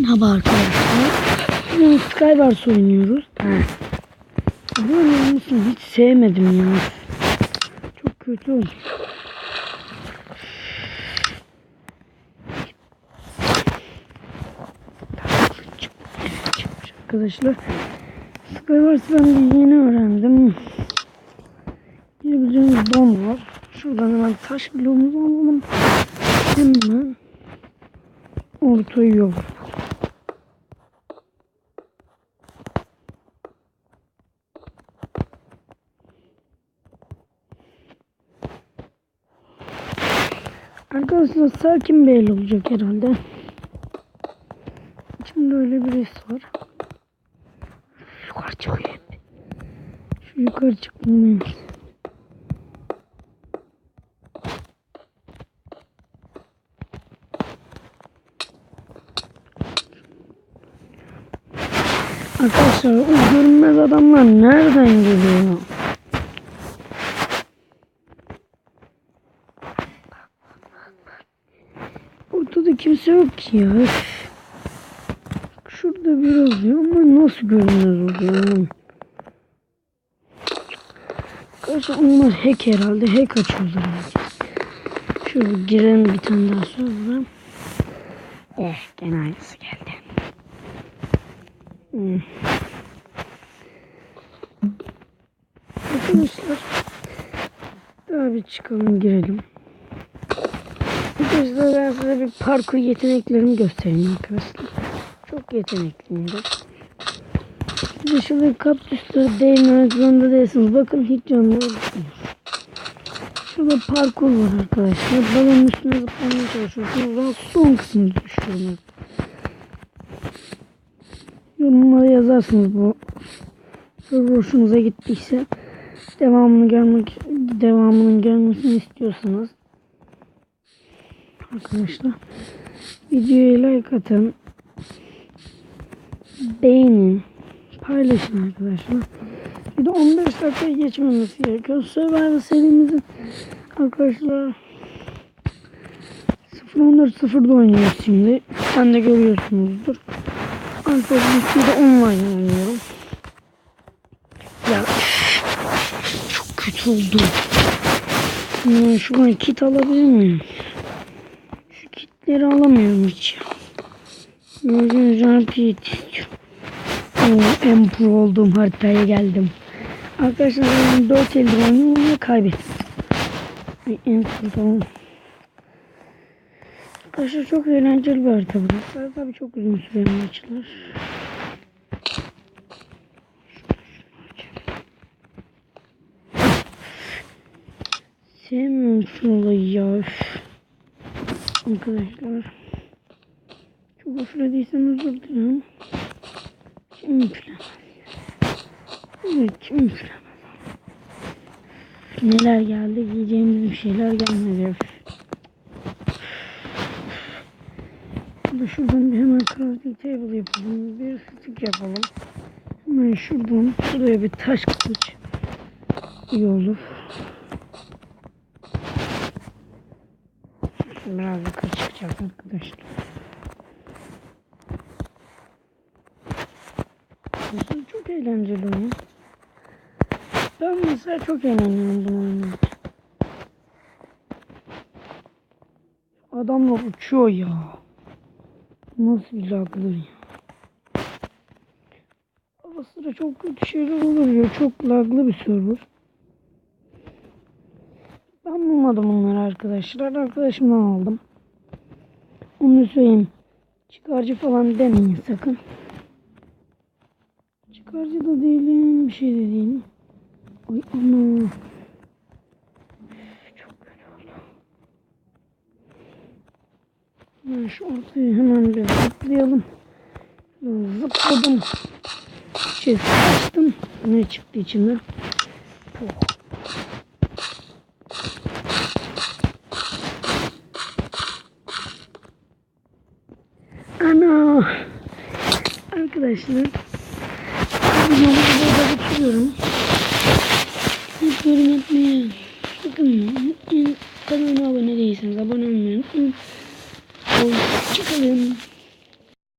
Merhaba arkadaşlar. Bugün Skywars oynuyoruz. Bu oynamasını hiç sevmedim ya. Çok kötü oldu. Arkadaşlar Skywars'ı ben de yeni öğrendim. Girebileceğimiz bomba var. Şuradan hemen taş bloğumuzu alalım. Hemen orta yol. Arkadaşlar sakin bir el olacak herhalde. Şimdi öyle bir his var. Yukarı çıkıyor. Şu yukarı çıkmalıyız. Arkadaşlar o görünmez adamlar nereden geliyor? Kimse yok ki ya. Şurada biraz ya ama nasıl görünmez oluyor? Arkadaşlar onlar hack herhalde. Hack açıyorlar. Şöyle girelim bir tane daha sonra. Eh gene aynısı geldi. Hmm. Arkadaşlar daha bir çıkalım girelim. Arkadaşlar ben size bir parkur yeteneklerimi göstereyim arkadaşlar. Çok yetenekliyimdir. Size şurada kaktüsleri değmemek zorunda değilsiniz. Bakın hiç canlı gitmiyor. Şurada parkur var arkadaşlar. Balonun üstüne zıplamaya çalışıyorsunuz. Ben son kısmını düşüyorum. Yorumlara yazarsınız bu soru hoşunuza gittiyse devamını gelmek devamının gelmesini istiyorsanız arkadaşlar videoya like atın beğenin paylaşın arkadaşlar bir de 15 dakika geçmemesi gerekiyor Survivor serimizin arkadaşlar 0.14.0'da oynuyoruz şimdi sen de görüyorsunuzdur Arkadaşlar de online oynuyorum. Ya çok kötü oldu. Hmm, şuradan kit alabilir miyim? Kitleri alamıyorum hiç. Gördüğünüz istiyorum. Oo, en pro haritaya geldim. Arkadaşlar ben 4 elde oynuyorum ve kaybettim. Ay, En pro Arkadaşlar çok eğlenceli bir harita burası. Tabii çok uzun süreli açılır. Sevmiyorum şu olayı ya. Arkadaşlar. Çok üflediysem özür dilerim. Kim üflemez? Evet kim üflemez? Neler geldi? Yiyeceğimiz bir şeyler gelmedi. Burada şuradan bir hemen crafting table yapalım. Bir stick yapalım. Hemen şuradan şuraya bir taş kılıç iyi olur. Biraz yukarı çıkacak arkadaşlar. Mesela çok eğlenceli oyun. Ben mesela çok eğleniyorum bunu oynarken. Adamlar uçuyor ya. Nasıl bir laglı ya. Ara sıra çok kötü şeyler oluyor. Çok laglı bir server. Ben bulmadım bunları arkadaşlar. Arkadaşımdan aldım. Onu söyleyeyim. Çıkarcı falan demeyin sakın. Çıkarcı da değilim. Bir şey de değilim. Ay ana. Çok kötü oldu. Ben şu ortaya hemen bir zıplayalım. Zıpladım. Açtım. Ne çıktı içinde? Oh. Ana. Arkadaşlar. Videomu burada bitiriyorum. Hiç yorum